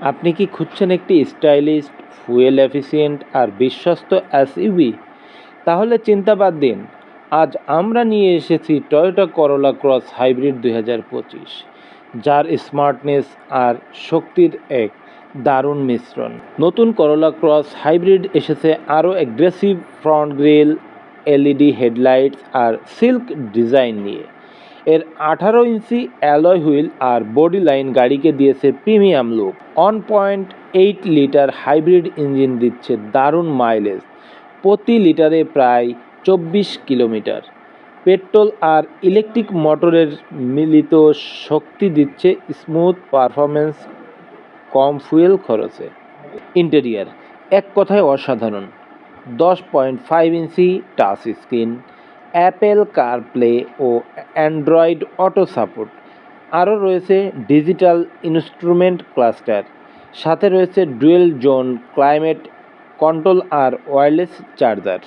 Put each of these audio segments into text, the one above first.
আপনি কি খুঁজছেন একটি স্টাইলিস্ট, ফুয়েল এফিসিয়েন্ট আর বিশ্বস্ত এসইউভি তাহলে চিন্তা বাদ দিন। আজ আমরা নিয়ে এসেছি টয়োটা করোলা ক্রস হাইব্রিড দুই হাজার পঁচিশ, যার স্মার্টনেস আর শক্তির এক দারুণ মিশ্রণ। নতুন করোলা ক্রস হাইব্রিড এসেছে আরও aggressive front grille LED headlights আর সিল্ক ডিজাইন নিয়ে। এর আঠারো ইঞ্চি অ্যালয় হুইল আর বডি লাইন গাড়িকে দিয়েছে premium look. One point eight litre hybrid engine দিচ্ছে দারুণ মাইলেজ। প্রতি লিটারে প্রায় চব্বিশ কিলোমিটার। পেট্রোল আর ইলেকট্রিক মোটরের মিলিত শক্তি দিচ্ছে স্মুথ পারফরমেন্স কম ফুয়েল খরচে। ইন্টেরিয়ার, এক কথায় অসাধারণ। দশ point five inch touch screen. Apple CarPlay ও অ্যান্ড্রয়েড অটো সাপোর্ট। আরও রয়েছে ডিজিটাল ইনস্ট্রুমেন্ট ক্লাস্টার। সাথে রয়েছে ডুয়েল জোন ক্লাইমেট কন্ট্রোল আর ওয়্যারলেস চার্জার।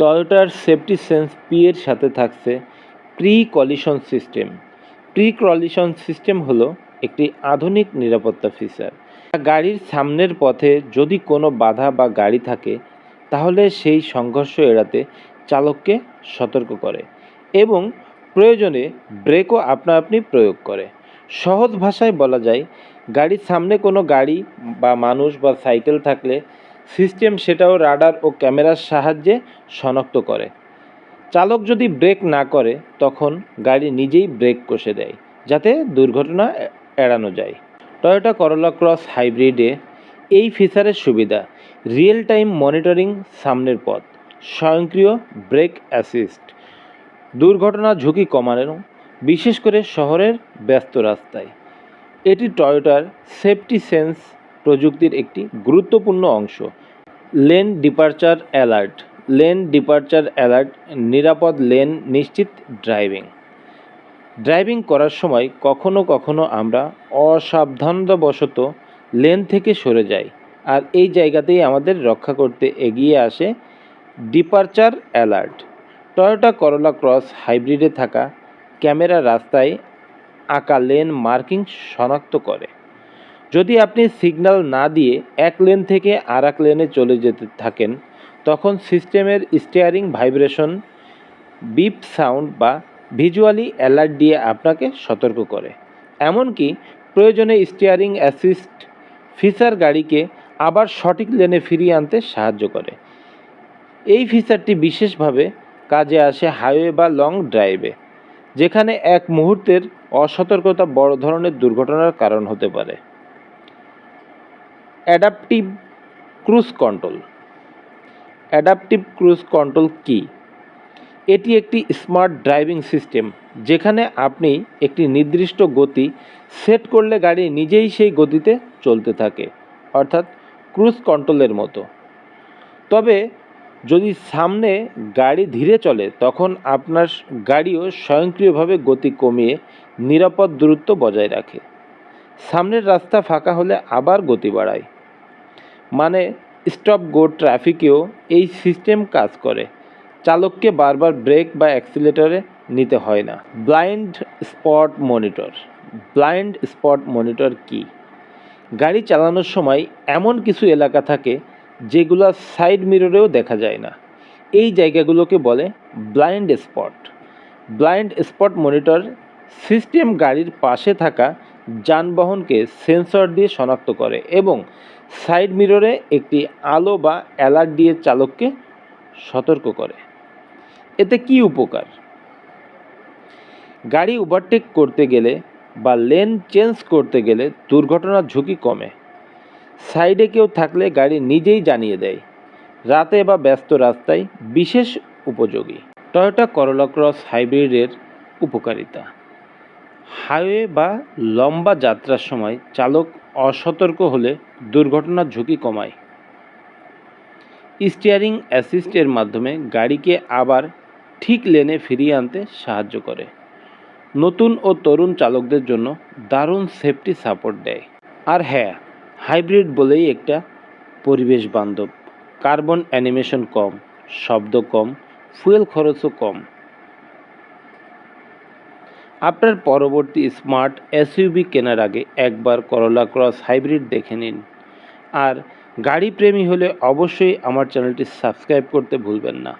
টয়োটার সেফটি সেন্স পি এর সাথে থাকছে pre collision system. Pre collision system হলো একটি আধুনিক নিরাপত্তা ফিচার। গাড়ির সামনের পথে যদি কোনো বাধা বা গাড়ি থাকে, তাহলে সেই সংঘর্ষ এড়াতে চালককে সতর্ক করে এবং প্রয়োজনে ব্রেকও আপনা আপনি প্রয়োগ করে। সহজ ভাষায় বলা যায়, গাড়ির সামনে কোনো গাড়ি বা মানুষ বা সাইকেল থাকলে সিস্টেম সেটাও রাডার ও ক্যামেরার সাহায্যে শনাক্ত করে। চালক যদি ব্রেক না করে, তখন গাড়ি নিজেই ব্রেক কষে দেয়, যাতে দুর্ঘটনা এড়ানো যায়। টয়োটা করোলা ক্রস হাইব্রিডে এই ফিচারের সুবিধা, রিয়েল টাইম মনিটরিং সামনের পথ। স্বয়ংক্রিয় ব্রেক অ্যাসিস্ট। দুর্ঘটনা ঝুঁকি কমানো বিশেষ করে শহরের ব্যস্ত রাস্তায়। এটি টয়োটার সেফটি সেন্স প্রযুক্তির একটি গুরুত্বপূর্ণ অংশ। Lane departure alert. Lane departure alert নিরাপদ লেন নিশ্চিত ড্রাইভিং। ড্রাইভিং করার সময় কখনো কখনো আমরা অসাবধানতাবশত লেন থেকে সরে যাই, আর এই জায়গাতেই আমাদের রক্ষা করতে এগিয়ে আসে departure alert. Toyota Corolla cross হাইব্রিডে থাকা ক্যামেরা রাস্তায় আঁকা লেন মার্কিং শনাক্ত করে। যদি আপনি সিগন্যাল না দিয়ে এক লেন থেকে আর এক লেনে চলে যেতে থাকেন, তখন সিস্টেমের স্টিয়ারিং ভাইব্রেশন, বিপ সাউন্ড বা ভিজুয়ালি অ্যালার্ট দিয়ে আপনাকে সতর্ক করে। এমনকি প্রয়োজনে স্টিয়ারিং অ্যাসিস্ট ফিচার গাড়িকে আবার সঠিক লেনে ফিরিয়ে আনতে সাহায্য করে। এই ফিচারটি বিশেষভাবে কাজে আসে হাইওয়ে বা লং ড্রাইভে, যেখানে এক মুহূর্তের অসতর্কতা বড় ধরনের দুর্ঘটনার কারণ হতে পারে। Adaptive cruise control. Adaptive cruise control কি? এটি একটি স্মার্ট ড্রাইভিং সিস্টেম, যেখানে আপনি একটি নির্দিষ্ট গতি সেট করলে গাড়ি নিজেই সেই গতিতে চলতে থাকে, অর্থাৎ ক্রুজ কন্ট্রোলের মতো। তবে যদি সামনে গাড়ি ধীরে চলে, তখন আপনার গাড়িও স্বয়ংক্রিয়ভাবে গতি কমিয়ে নিরাপদ দূরত্ব বজায় রাখে। সামনের রাস্তা ফাঁকা হলে আবার গতি বাড়ায়। মানে স্টপ গো ট্রাফিকেও এই সিস্টেম কাজ করে। চালককে বারবার ব্রেক বা অ্যাক্সিলেটরে নিতে হয় না। Blind spot monitor. Blind spot monitor কি? গাড়ি চালানোর সময় এমন কিছু এলাকা থাকে যেগুলো সাইড মিররেও দেখা যায় না। এই জায়গাগুলোকে বলে blind spot. Blind spot monitor system গাড়ির পাশে থাকা যানবাহনকে সেন্সর দিয়ে শনাক্ত করে এবং সাইড মিররে একটি আলো বা অ্যালার্ট দিয়ে চালককে সতর্ক করে। এতে কি উপকার? গাড়ি ওভারটেক করতে গেলে বা লেন চেঞ্জ করতে গেলে দুর্ঘটনার ঝুঁকি কমে। সাইডে কেউ থাকলে গাড়ি নিজেই জানিয়ে দেয়। রাতে বা ব্যস্ত রাস্তায় বিশেষ উপযোগী। টয়োটা করোলা ক্রস হাইব্রিডের উপকারিতা। হাইওয়ে বা লম্বা যাত্রার সময় চালক অসতর্ক হলে দুর্ঘটনার ঝুঁকি কমায়। স্টিয়ারিং অ্যাসিস্টের মাধ্যমে গাড়িকে আবার ঠিক লেনে ফিরিয়ে আনতে সাহায্য করে। নতুন ও তরুণ চালকদের জন্য দারুণ সেফটি সাপোর্ট দেয়। আর হ্যাঁ হাইব্রিড বলেই একটা পরিবেশ বান্ধব। কার্বন অ্যানিমেশন কম, শব্দ কম, ফুয়েল খরচও কম। আপনার পরবর্তী স্মার্ট এসইউভি কেনার আগে একবার করলা ক্রস হাইব্রিড দেখে নিন। আর গাড়ি প্রেমী হলে অবশ্যই আমার চ্যানেলটি সাবস্ক্রাইব করতে ভুলবেন না।